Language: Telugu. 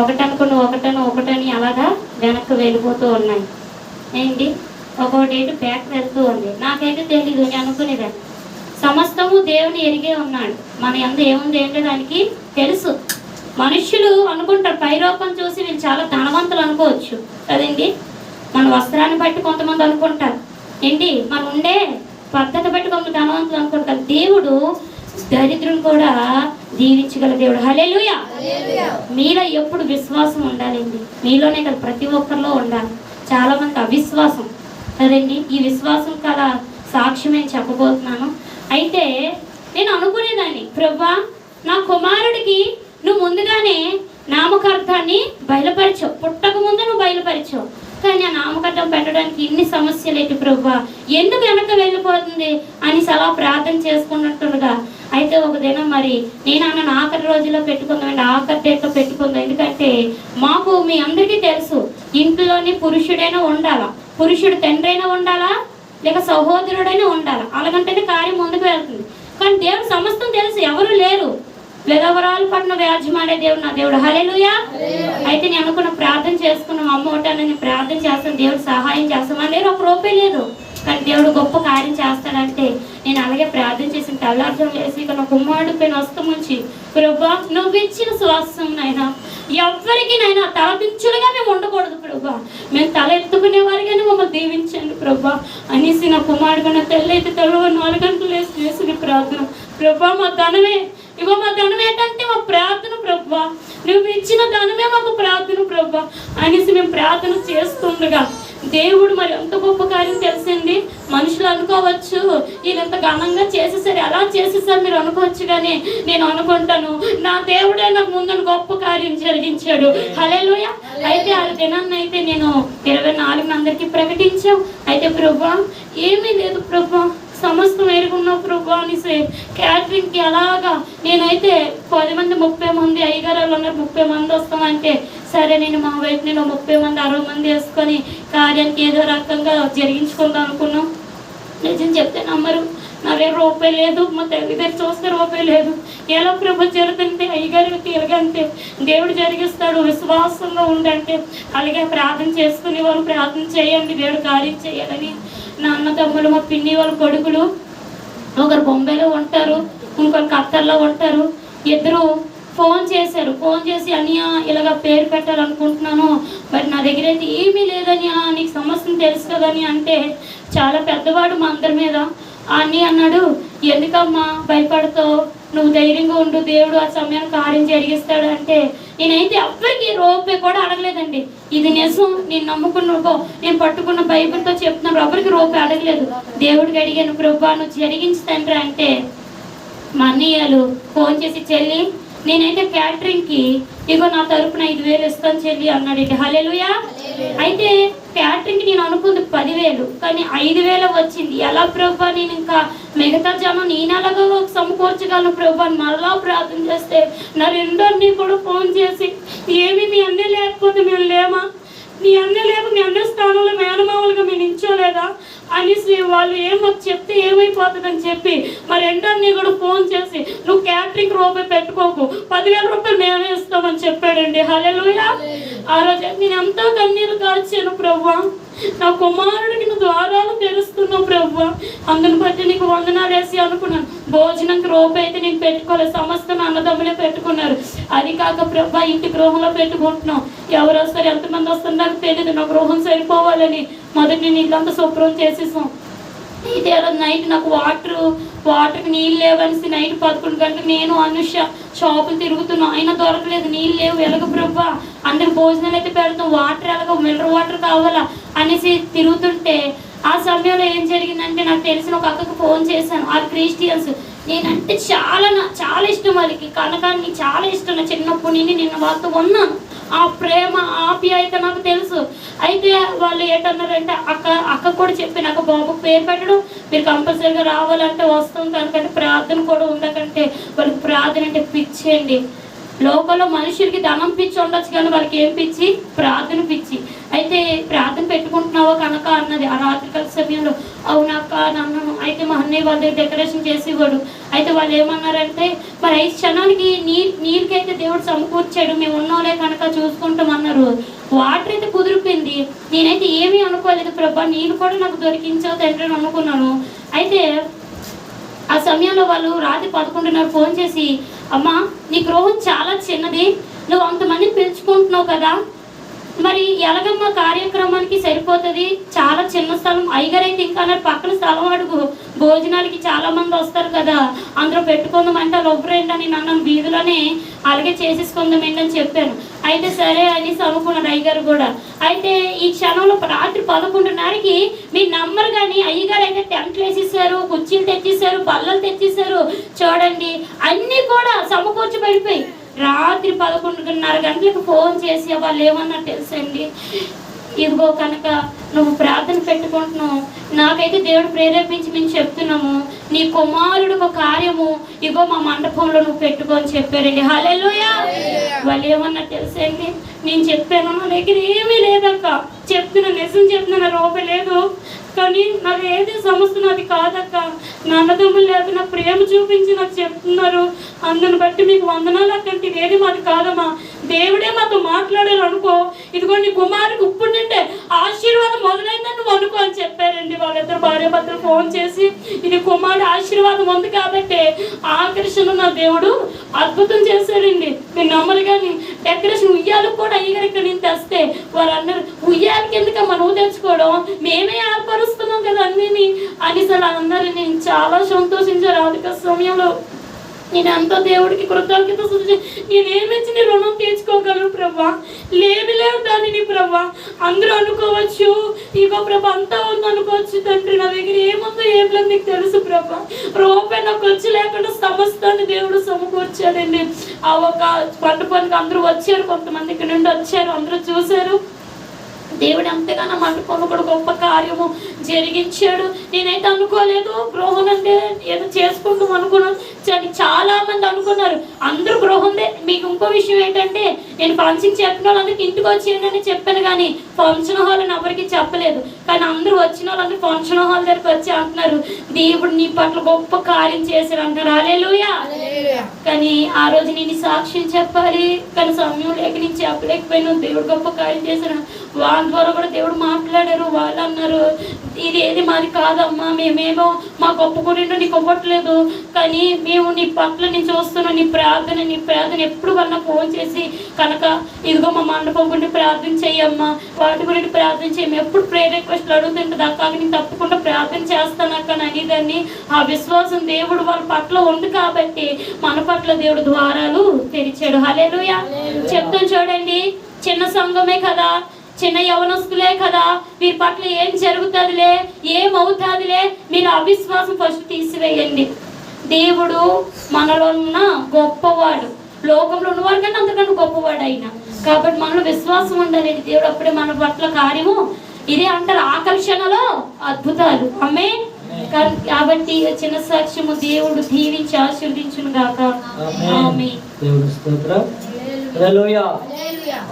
ఒకటనుకున్న ఒకటను ఒకటని అలాగా వెనక్కి వెళ్ళిపోతూ ఉన్నాయి. ఏంటి? ఒక్కో ఏంటి బ్యాక్ వెళ్తూ ఉంది. నాకైతే తెలియదు నేను అనుకునేదాన్ని. సమస్తము దేవుని ఎరిగే ఉన్నాడు. మన ఎంత ఏముంది ఏంటో దానికి తెలుసు. మనుష్యులు అనుకుంటారు పైరూపం చూసి వీళ్ళు చాలా ధనవంతులు అనుకోవచ్చు. కదండి మన వస్త్రాన్ని బట్టి కొంతమంది అనుకుంటారు. ఏంటి? మనం ఉండే పద్ధతి బట్టి కొంత ధనవంతులు అనుకుంటారు. దేవుడు దరిద్రుని కూడా దీవించగల దేవుడు. హల్లెలూయా. మీలో ఎప్పుడు విశ్వాసం ఉండాలండి. మీలోనే కదా ప్రతి ఒక్కరిలో ఉండాలి. చాలా మంది అవిశ్వాసం. కదండి ఈ విశ్వాసం కల సాక్ష్యం నేను చెప్పబోతున్నాను. అయితే నేను అనుకునేదాన్ని ప్రభా నా కుమారుడికి నువ్వు ముందుగానే నామకార్థాన్ని బయలుపరిచావు. పుట్టక ముందు నువ్వు బయలుపరిచావు. కానీ ఆ నామకరణం పెట్టడానికి ఇన్ని సమస్యలు ఏంటి ప్రభా? ఎందుకు వెనక వెళ్ళిపోతుంది? అని అలా ప్రార్థన చేసుకున్నట్టుగా అయితే ఒక దినం మరి నేను అన్న ఆఖరి రోజుల్లో పెట్టుకుందామండి ఆఖరి డేట్లో పెట్టుకుందాం. ఎందుకంటే మాకు మీ అందరికీ తెలుసు ఇంట్లోని పురుషుడైనా ఉండాలా? పురుషుడు తండ్రి అయినా ఉండాలా? లేక సహోదరుడైనా ఉండాలా? అలాగంటేనే కార్యం ముందుకు వెళ్తుంది. కానీ దేవుడు సమస్తం తెలుసు ఎవరు లేరు. విధవరాలు వ్యాధి వ్యాజ్యమాడే దేవుడు నా దేవుడు. హలేలుయా అయితే నేను అనుకున్న ప్రార్థన చేసుకున్నాం. అమ్మ ఒకటి నేను ప్రార్థన చేస్తాను దేవుడు సహాయం చేస్తాం మన దగ్గర ఒక రూపాయి లేదు. కానీ దేవుడు గొప్ప కార్యం చేస్తాడంటే నేను అలాగే ప్రార్థన చేసిన తెల్లార్థం చేసి ఇక నా కుమారుడు పైన వస్తముంచి ప్రభా నువ్వు ఇచ్చిన శ్వాసం నైనా ఎవ్వరికి నైనా తలదించులుగా మేము ఉండకూడదు ప్రభా. మేము తల ఎత్తుకునే వారిగానే మమ్మల్ని దీవించండి ప్రభా. అనేసి నా కుమారుడు నా తెల్లైతే తెల్లవ నాలుగు గంటలు వేసి చేసిన ప్రార్థన. ప్రభా మా ధనమే ఇగో మా ధనం ఏంటంటే మా ప్రార్థన ప్రభా. నువ్వు ఇచ్చిన ధనమే మాకు ప్రార్థన ప్రభా. అనేసి మేము ప్రార్థన చేస్తుండగా దేవుడు మరి ఎంత గొప్ప కార్యం తెలిసింది మనుషులు అనుకోవచ్చు ఈయన ఎంత ఘనంగా చేసేసారు. ఎలా చేసేసారు మీరు అనుకోవచ్చు కానీ నేను అనుకుంటాను నా దేవుడే నాకు ముందు గొప్ప కార్యం జరిగించాడు. హలేలుయ అయితే ఆ దినాన్ని అయితే నేను ఇరవై నాలుగు అందరికీ ప్రకటించాం. అయితే ప్రభా ఏమీ లేదు ప్రభా. సమస్తం ఎరుగున్నావు ప్రభు అనేసి క్యాటరింగ్కి ఎలాగా నేనైతే పది మంది ముప్పై మంది అయ్యగారు ఉన్నారు ముప్పై మంది వస్తామంటే సరే నేను మా వైపు నేను ముప్పై మంది అరవై మంది వేసుకొని కార్యానికి ఏదో రకంగా జరిగించుకుందాం అనుకున్నాం. నిజం చెప్తే నమ్మరు. నా దగ్గర రూపాయి లేదు మా తల్లి దగ్గర చూస్తే రూపాయి లేదు. ఎలా ప్రభు జరుగుతుంటే అయ్యగారికి తిరగంటే దేవుడు జరిగిస్తాడు విశ్వాసంగా ఉండంటే అలాగే ప్రార్థన చేసుకునే వాళ్ళు ప్రార్థన చేయండి దేవుడు కార్యం చేయాలని. నా అన్న తమ్ముడు మా పిన్ని వాళ్ళ కొడుకులు ఒకరు బొంబాయిలో ఉంటారు ఇంకొకరు ఖత్తర్లో ఉంటారు. ఇద్దరు ఫోన్ చేశారు. ఫోన్ చేసి అనియా ఇలాగ పేరు పెట్టాలనుకుంటున్నాను. మరి నా దగ్గర అయితే ఏమీ లేదనియా నీకు సమస్యను తెలుసు కదని అంటే చాలా పెద్దవాడు మా అందరి మీద. అని అన్నాడు ఎందుకమ్మా భయపడతావు? నువ్వు ధైర్యంగా ఉండు దేవుడు ఆ సమయాన్ని కార్యం జరిగిస్తాడు అంటే నేనైతే ఎవ్వరికి రూపాయి కూడా అడగలేదండి. ఇది నిజం నేను నమ్ముకున్న నేను పట్టుకున్న బైబిల్తో చెప్తున్నాను ఎవరికి రూపాయి అడగలేదు. దేవుడికి అడిగాను ప్రభా నువ్వు జరిగించి తండ్రి అంటే మా అన్నయ్యలు ఫోన్ చేసి చెల్లి నేనైతే క్యాటరింగ్కి ఇగో నా తరపున ఐదు వేలు ఇస్తాను చెల్లి అన్నాడు హలెలుయా అయితే క్యాటరింగ్కి నేను అనుకుంది పదివేలు కానీ ఐదు వేలు వచ్చింది. ఎలా ప్రభా నేను ఇంకా మిగతా జనం నేను ఎలాగో సమకూర్చగలను ప్రభా అని మరలా ప్రార్థన చేస్తే నా రెండోని కూడా ఫోన్ చేసి ఏమి మీ అన్నీ లేకపోతే మేము లేమా? నీ అన్న లేవు మీ అన్న స్థానంలో మేనమామలుగా మేము నించోలేదా అనేసి వాళ్ళు ఏమో చెప్తే ఏమైపోతుందని చెప్పి మా రెండన్ని కూడా ఫోన్ చేసి నువ్వు క్యాటరింగ్ రూపాయి పెట్టుకోకు పదివేల రూపాయలు మేమే ఇస్తామని చెప్పాడండి. హలెలుయ ఆ రోజు నేను ఎంతో కన్నీరు కాల్చాను ప్రభా నా కుమారుడికి నువ్వు ద్వారాలు తెరుస్తున్నావు ప్రభా అందుని బట్టి నీకు వందనాలు వేసి అనుకున్నాను. భోజనంకి రూపాయి అయితే నీకు పెట్టుకోలేదు సమస్త అన్నదమ్ములే పెట్టుకున్నారు. అది కాక ప్రభా ఇంటి గృహంలో పెట్టుకుంటున్నాం ఎవరు వస్తారు ఎంతమంది వస్తారు నాకు తెలియదు నా గృహం సరిపోవాలని మొదటి నీళ్ళంతా శుభ్రం చేసేసాం. అయితే రోజు నైట్ నాకు వాటర్ వాటర్కి నీళ్ళు లేవనేసి నైట్ పదకొండు గంటలకు నేను అనుష షాపులు తిరుగుతున్నాను అయినా దొరకలేదు నీళ్ళు లేవు ఎలాగ ప్రభా అందరు భోజనాలు అయితే పెడతాం వాటర్ ఎలాగ మినరల్ వాటర్ కావాలా అనేసి తిరుగుతుంటే ఆ సమయంలో ఏం జరిగిందంటే నాకు తెలిసిన ఒక అక్కకి ఫోన్ చేశాను. ఆ క్రిస్టియన్స్. నేనంటే చాలా నా- చాలా ఇష్టం వాళ్ళకి. కనకాన్ని చాలా ఇష్టం నా చిన్నప్పటి నుండి నేను వాళ్ళతో ఉన్నాను. ఆ ప్రేమ ఆప్యాయత నాకు తెలుసు. అయితే వాళ్ళు ఏంటన్నారంటే అక్క అక్క కూడా చెప్పి నాకు బాబు పేరు పెట్టడం మీరు కంపల్సరీగా రావాలంటే వస్తాం కనుకంటే ప్రార్థన కూడా ఉండకంటే వాళ్ళకి ప్రార్థన అంటే పిచ్చేయండి లోకంలో మనుషులకి ధనం పిచ్చి ఉండొచ్చు కానీ వాళ్ళకి ఏం పిచ్చి? ప్రార్థన పిచ్చి అయితే ప్రార్థన పెట్టుకుంటున్నావో కనుక అన్నది. ఆ రాత్రికాల సమయంలో అవునక్క నన్ను అయితే మా అన్నయ్య వాళ్ళ దగ్గర డెకరేషన్ చేసేవాడు. అయితే వాళ్ళు ఏమన్నారంటే మరి ఐదు క్షణానికి నీరు నీరుకైతే దేవుడు సమకూర్చాడు. మేము ఉన్నోలే కనుక చూసుకుంటాం అన్నారు. వాటర్ అయితే కుదిరిపోయింది. నేనైతే ఏమీ అనుకోలేదు ప్రభా. నీళ్ళు కూడా నాకు దొరికించావు తండ్రి అని అనుకున్నాను. అయితే ఆ సమయంలో వాళ్ళు రాత్రి పదకొండున్నర ఫోన్ చేసి అమ్మా నీ గృహం చాలా చిన్నది. నువ్వు అంతమంది పిలుచుకుంటున్నావు కదా. మరి ఎలగమ్మ కార్యక్రమానికి సరిపోతుంది? చాలా చిన్న స్థలం. ఐగరైతే ఇంకా అన్నారు పక్కన స్థలం అడుగు. భోజనాలకి చాలా మంది వస్తారు కదా. అందరూ పెట్టుకుందామంటే లొబ్బరేంటి అని నన్ను వీధిలోనే అలాగే చేసేసుకుందామేంటి అని చెప్పాను. అయితే సరే అనేసి అనుకున్నాడు అయ్యగారు కూడా. అయితే ఈ క్షణంలో రాత్రి పదకొండున్నరకి మీ నంబర్ కానీ అయ్యగారు అయితే టెంట్లు వేసేసారు కుర్చీలు తెచ్చేసారు బల్లలు తెచ్చేసారు. చూడండి అన్నీ కూడా సమకూర్చి పడిపోయి రాత్రి పదకొండున్నర గంటలకు ఫోన్ చేసి వాళ్ళు ఏమన్నా తెలుసండి? ఇదిగో కనుక నువ్వు ప్రార్థన పెట్టుకుంటున్నావు. నాకైతే దేవుడు ప్రేరేపించి మేము చెప్తున్నాము. నీ కుమారుడు ఒక కార్యము ఇగో మా మండపంలో నువ్వు పెట్టుకొని చెప్పారండి. హల్లెలూయా. వాళ్ళు ఏమన్నా తెలుసండి? నేను చెప్పాను నా దగ్గర ఏమీ లేదక్క. చెప్తున్నా నిజం చెప్తున్నా నా రూపాయి లేదు. కానీ నాకు ఏది సమస్య నాది కాదక్క. అన్నదమ్ములు లేదు నా ప్రేమ చూపించి నాకు చెప్తున్నారు. అందుని బట్టి మీకు వందనాలు అక్కడికి ఇదేది మాది కాదమ్మా. దేవుడే మాతో మాట్లాడారు అనుకో. ఇదిగో నీ కుమారుడికి ఇప్పుడు నుండే ఆశీర్వాదం మొదలైందని నువ్వు అనుకో అని చెప్పారండి. వాళ్ళిద్దరు భార్య భర్తలు ఫోన్ చేసి ఇది కుమారుడు ఆశీర్వాదం ఉంది కాబట్టి ఆకర్షణ నా దేవుడు అద్భుతం చేశాడండి నేను నమ్మరు కానీ డెకరేషన్ ఉయ్యాలకు కూడా అయ్యగారు ఇక్కడ నేను తెస్తే వారు అన్నారు ఉయ్యాలకి ఎందుకమ్మా మనం తెచ్చుకోవడం? మేమే ఏర్పరుస్తున్నాం కదా అన్నీ అని అలా అన్నారు నేను చాలా సంతోషించారు. ఆదిక సమయంలో నేను అంత దేవుడికి కృతజ్ఞత సూచి నేనేమిచ్చి నీ రుణం తీర్చుకోగలను ప్రభా? లేదు లేవు దానిని ప్రభా. అందరూ అనుకోవచ్చు ఇగో ప్రభా అంతా ఉంది అనుకోవచ్చు తండ్రి నా దగ్గర ఏముందో ఏం లేదు నీకు తెలుసు ప్రభా. రూపాయి నాకు వచ్చి లేకుండా సమస్తాన్ని దేవుడు సమకూర్చాడండి. ఆ ఒక పంట పనికి అందరూ వచ్చారు కొంతమంది ఇక్కడ నుండి వచ్చారు అందరూ చూశారు. దేవుడు ఎంతగానో మండుకొని కూడా గొప్ప కార్యము. జరిగించాడు. నేనైతే అనుకోలేదు. గృహం అంటే ఏదో చేసుకుంటాం అనుకున్నాను. కానీ చాలా మంది అనుకున్నారు. అందరూ గృహందే మీకు ఇంకో విషయం ఏంటంటే నేను ఫంక్షన్ చెప్పిన వాళ్ళందరికీ ఇంటికి వచ్చేయండి చెప్పాను కానీ ఫంక్షన్ హాల్ అని ఎవరికి చెప్పలేదు. కానీ అందరూ వచ్చిన వాళ్ళందరూ ఫంక్షన్ హాల్ దగ్గరికి వచ్చి అంటున్నారు దేవుడు నీ పట్ల గొప్ప కార్యం చేశారు అంటారు అలేలుయా కానీ ఆ రోజు నేను సాక్ష్యం చెప్పాలి. కానీ సమయం లేక నేను చెప్పలేకపోయినా. దేవుడు గొప్ప కార్యం చేశాను వాళ్ళ ద్వారా కూడా దేవుడు మాట్లాడారు. వాళ్ళు అన్నారు ఇది ఏది మాది కాదమ్మా మేమేమో మా గొప్ప గురిండో నీకు ఇవ్వట్లేదు. కానీ మేము నీ పట్ల నీ చూస్తున్నాం నీ ప్రార్థన నీ ప్రార్థన ఎప్పుడు వాళ్ళ ఫోన్ చేసి కనుక ఇదిగో మా మండపం గురించి ప్రార్థన చెయ్యమ్మా వాటి గురించి ప్రార్థన చేయము ఎప్పుడు ప్రే రిక్వెస్ట్లు అడుగుతుంటుంది అక్క నేను తప్పకుండా ప్రార్థన చేస్తాను అక్క అని అనేదాన్ని ఆ విశ్వాసం దేవుడు వాళ్ళ పట్ల ఉంది కాబట్టి మన పట్ల దేవుడు ద్వారాలు తెరిచాడు. హలేలుయా చెప్తాను చూడండి. చిన్న సంఘమే కదా. చిన్న యవనస్తులే కదా వీరి పట్ల ఏం జరుగుతుందిలే ఏమవుతుందిలే మీరు అవిశ్వాసం ఫస్ట్ తీసివేయండి. దేవుడు మనలో ఉన్న గొప్పవాడు. లోకంలో ఉన్నవాడు కానీ అంతకన్నా గొప్పవాడు ఆయన కాబట్టి మనలో విశ్వాసం ఉండాలి దేవుడు. అప్పుడే మన పట్ల కార్యము ఇదే అంటారు ఆకర్షణలో అద్భుతాలు. అమ్మే కాబట్టి చిన్న సాక్ష్యము దేవుడు దీవించి ఆశీర్వదించును గాక. ఆమె దేవుడి స్తోత్రం. హల్లెలూయా. Hallelujah.